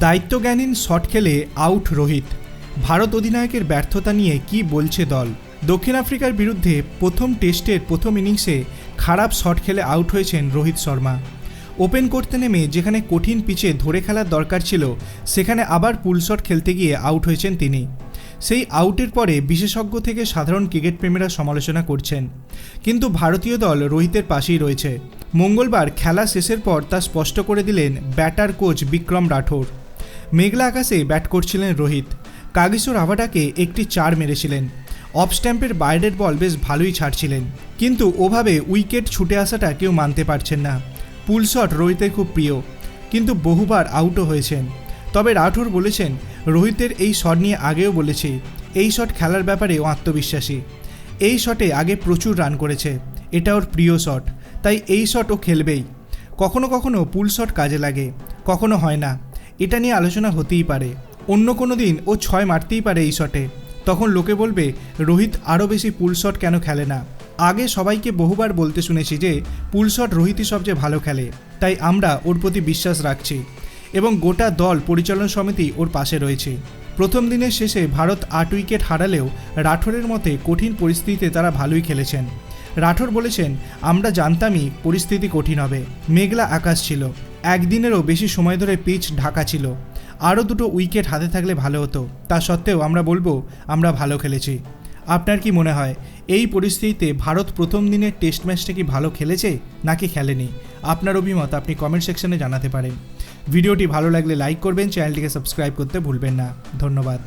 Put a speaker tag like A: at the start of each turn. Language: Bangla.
A: দায়িত্বজ্ঞানহীন শট খেলে আউট রোহিত। ভারত অধিনায়কের ব্যর্থতা নিয়ে কি বলছে দল? দক্ষিণ আফ্রিকার বিরুদ্ধে প্রথম টেস্টের প্রথম ইনিংসে খারাপ শট খেলে আউট হয়েছেন রোহিত শর্মা। ওপেন করতে নেমে যেখানে কঠিন পিচে ধরে খেলার দরকার ছিল, সেখানে আবার পুল শট খেলতে গিয়ে আউট হয়েছেন তিনি। সেই আউটের পরে বিশেষজ্ঞ থেকে সাধারণ ক্রিকেট প্রেমীরা সমালোচনা করছেন। কিন্তু ভারতীয় দল রোহিতের পাশেই রয়েছে। মঙ্গলবার খেলা শেষের পর তা স্পষ্ট করে দিলেন ব্যাটার কোচ বিক্রম রাঠোর। মেঘলা আকাশে ব্যাট করছিলেন রোহিত। কাগিসোর আভাটাকে একটি চার মেরেছিলেন। অফ স্ট্যাম্পের বাইরের বল বেশ ভালোই ছাড়ছিলেন। কিন্তু ওভাবে উইকেট ছুটে আসাটা কেউ মানতে পারছেন না। পুল শট রোহিতের খুব প্রিয়, কিন্তু বহুবার আউটও হয়েছেন। তবে রাঠোর বলেছেন, রোহিতের এই শট নিয়ে আগেও বলেছি, এই শট খেলার ব্যাপারে ও আত্মবিশ্বাসী। এই শটে আগে প্রচুর রান করেছে, এটা ওর প্রিয় শট, তাই এই শট ও খেলবেই। কখনো কখনো পুল শট কাজে লাগে, কখনো হয় না। এটা নিয়ে আলোচনা হতেই পারে। অন্য কোনো দিন ও ছয় মারতেই পারে এই শটে। তখন লোকে বলবে, রোহিত আরও বেশি পুল শট কেন খেলে না? আগে সবাইকে বহুবার বলতে শুনেছি যে, পুল শট রোহিতই সবচেয়ে ভালো খেলে। তাই আমরা ওর প্রতি বিশ্বাস রাখছি এবং গোটা দল পরিচালন সমিতি ওর পাশে রয়েছে। প্রথম দিনের শেষে ভারত আট উইকেট হারালেও রাঠোরের মতে কঠিন পরিস্থিতিতে তারা ভালোই খেলেছেন। রাঠোর বলেছেন, আমরা জানতামই পরিস্থিতি কঠিন হবে। মেঘলা আকাশ ছিল। একদিনেরও বেশি সময় ধরে পিচ ঢাকা ছিল। আরও দুটো উইকেট হাতে থাকলে ভালো হতো। তা সত্ত্বেও আমরা বলব, আমরা ভালো খেলেছি। আপনার কি মনে হয়, এই পরিস্থিতিতে ভারত প্রথম দিনের টেস্ট ম্যাচটা কি ভালো খেলেছে, নাকি খেলেনি? আপনার অভিমত আপনি কমেন্ট সেকশনে জানাতে পারেন। ভিডিওটি ভালো লাগলে লাইক করবেন, চ্যানেলটিকে সাবস্ক্রাইব করতে ভুলবেন না। ধন্যবাদ।